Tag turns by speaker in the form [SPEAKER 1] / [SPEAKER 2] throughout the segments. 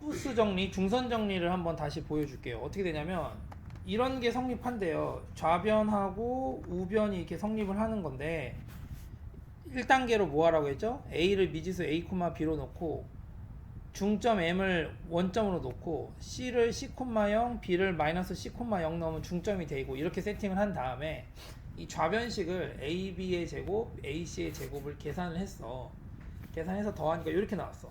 [SPEAKER 1] 부스 정리, 중선 정리를 한번 다시 보여줄게요. 어떻게 되냐면 이런 게 성립한대요. 좌변하고 우변이 이렇게 성립을 하는 건데 1단계로 뭐 하라고 했죠? A를 미지수 A, B로 놓고 중점 M을 원점으로 놓고 C를 C, 0 B를 마이너스 C, 0 넣으면 중점이 되고 이렇게 세팅을 한 다음에 이 좌변식을 AB의 제곱, AC의 제곱을 계산을 했어. 계산해서 더하니까 이렇게 나왔어.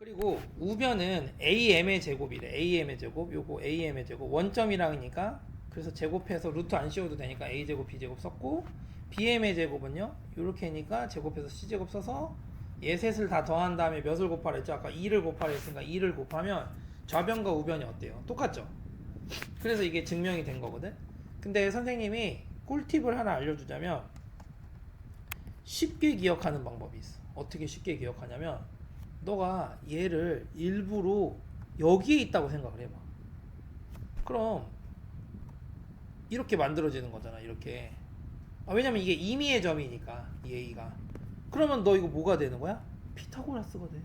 [SPEAKER 1] 그리고 우변은 AM의 제곱이래. AM의 제곱, 요거 AM의 제곱. 원점이랑이니까 그래서 제곱해서 루트 안 씌워도 되니까 A 제곱, B 제곱 썼고 BM의 제곱은요. 요렇게 하니까 제곱해서 C 제곱 써서 얘 셋을 다 더한 다음에 몇을 곱하라 했죠? 아까 2를 곱하라 했으니까 2를 곱하면 좌변과 우변이 어때요? 똑같죠? 그래서 이게 증명이 된 거거든. 근데 선생님이 꿀팁을 하나 알려주자면 쉽게 기억하는 방법이 있어. 어떻게 쉽게 기억하냐면 너가 얘를 일부러 여기에 있다고 생각을 해봐. 그럼 이렇게 만들어지는 거잖아. 이렇게. 아, 왜냐면 이게 임의의 점이니까 이 a가. 그러면 너 이거 뭐가 되는 거야? 피타고라스가 돼.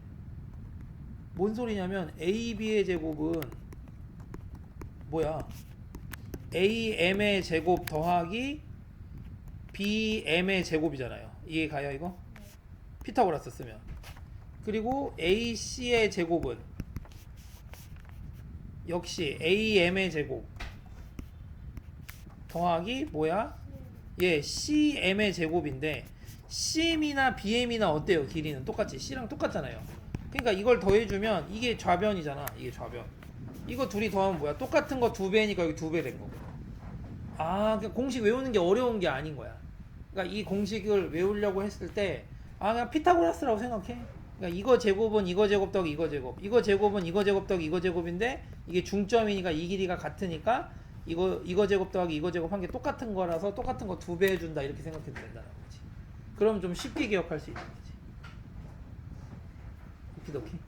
[SPEAKER 1] 뭔 소리냐면 ab의 제곱은 뭐야? am의 제곱 더하기 bm의 제곱이잖아요. 이해 가요 이거? 피타고라스 쓰면. 그리고 ac의 제곱은 역시 am의 제곱 더하기 뭐야? 예, cm의 제곱인데 cm이나 bm이나 어때요? 길이는 똑같지? c랑 똑같잖아요. 그러니까 이걸 더해주면 이게 좌변이잖아. 이게 좌변. 이거 둘이 더하면 뭐야? 똑같은 거 두 배니까 여기 두 배 된 거고. 아, 그러니까 공식 외우는 게 어려운 게 아닌 거야. 그러니까 이 공식을 외우려고 했을 때, 아, 그냥 피타고라스라고 생각해. 그러니까 이거 제곱은 이거 제곱 더하기 이거 제곱, 이거 제곱은 이거 제곱 더하기 이거 제곱인데 이게 중점이니까 이 길이가 같으니까 이거 이거 제곱 더하기 이거 제곱 한 게 똑같은 거라서 똑같은 거 두 배 해준다 이렇게 생각해도 된다는 거지. 그럼 좀 쉽게 기억할 수 있는 거지. 오키도키.